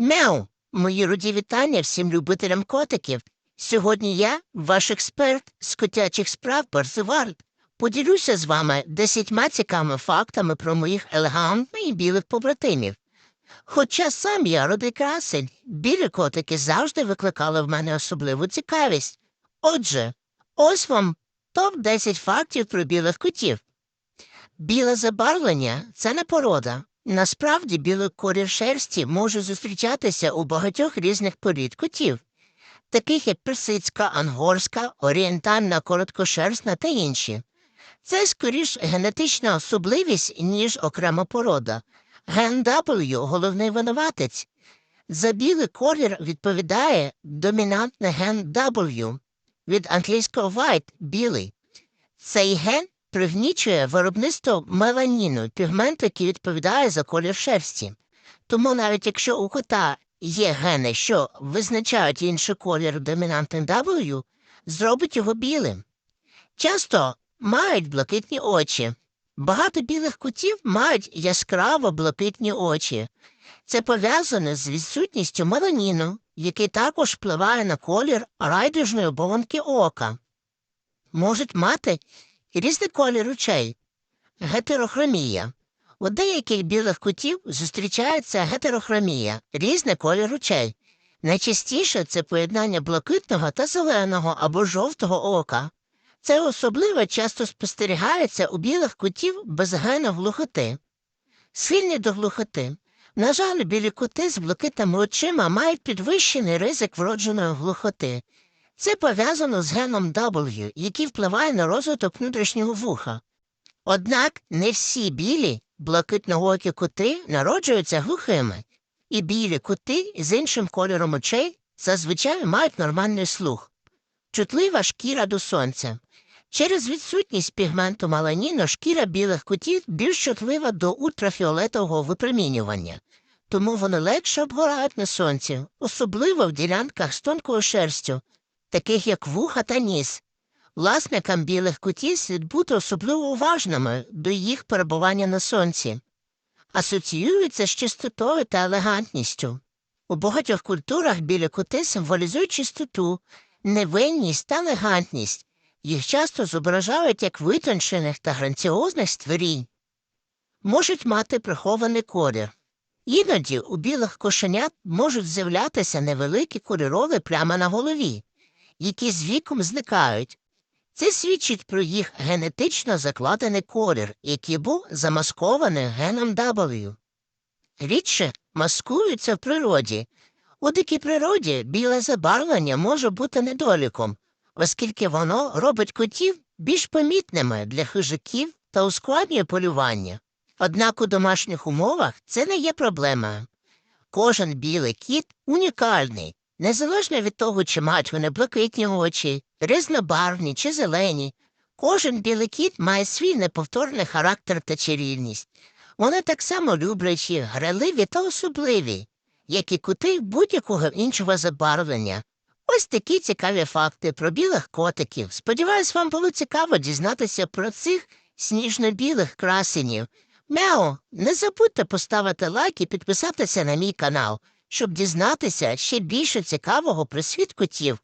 Мяу! Мої руді вітання всім любителям котиків. Сьогодні я, ваш експерт з котячих справ Барсивард, поділюся з вами десятьма цікавими фактами про моїх елегантних і білих побратимів. Хоча сам я родий красень, білі котики завжди викликали в мене особливу цікавість. Отже, ось вам топ-10 фактів про білих котів. Біле забарвлення це не порода. Насправді білий колір шерсті може зустрічатися у багатьох різних порід котів, таких як персидська, ангорська, орієнтальна, короткошерстна та інші. Це скоріш генетична особливість, ніж окрема порода. Ген W – головний винуватець. За білий колір відповідає домінантний ген W від англійського white – білий. Цей ген пригнічує виробництво меланіну, пігменту, який відповідає за колір шерсті. Тому навіть якщо у кота є гени, що визначають інший колір домінантним W, зробить його білим. Часто мають блакитні очі. Багато білих котів мають яскраво блакитні очі. Це пов'язане з відсутністю меланіну, який також впливає на колір райдужної оболонки ока. Можуть мати різний колір очей. Гетерохромія. У деяких білих котів зустрічається гетерохромія, різний колір очей. Найчастіше це поєднання блакитного та зеленого або жовтого ока. Це особливо часто спостерігається у білих котів без гену глухоти. Схильні до глухоти. На жаль, білі коти з блакитними очима мають підвищений ризик вродженої глухоти. Це пов'язано з геном W, який впливає на розвиток внутрішнього вуха. Однак не всі білі блакитноокі коти народжуються глухими, і білі коти з іншим кольором очей зазвичай мають нормальний слух. Чутлива шкіра до сонця. Через відсутність пігменту маланіну шкіра білих котів більш чутлива до ультрафіолетового випромінювання, тому вони легше обгорають на сонці, особливо в ділянках з тонкою шерстю, таких як вуха та ніс. Власникам білих котів слід бути особливо уважними до їх перебування на сонці. Асоціюються з чистотою та елегантністю. У багатьох культурах білі коти символізують чистоту, невинність та елегантність. Їх часто зображають як витончених та гранціозних створінь. Можуть мати прихований колір. Іноді у білих кошенят можуть з'являтися невеликі кольорові плями на голові, які з віком зникають. Це свідчить про їх генетично закладений колір, який був замаскований геном W. Рідше маскуються в природі. У дикій природі біле забарвлення може бути недоліком, оскільки воно робить котів більш помітними для хижаків та ускладнює полювання. Однак у домашніх умовах це не є проблемою. Кожен білий кіт унікальний, незалежно від того, чи мають вони блакитні очі, різнобарвні чи зелені. Кожен білий кіт має свій неповторний характер та чарівність. Вони так само люблячі, граливі та особливі, як і кути будь-якого іншого забарвлення. Ось такі цікаві факти про білих котиків. Сподіваюсь, вам було цікаво дізнатися про цих сніжно-білих красенів. Мяу, не забудьте поставити лайк і підписатися на мій канал, щоб дізнатися ще більше цікавого про світ котів.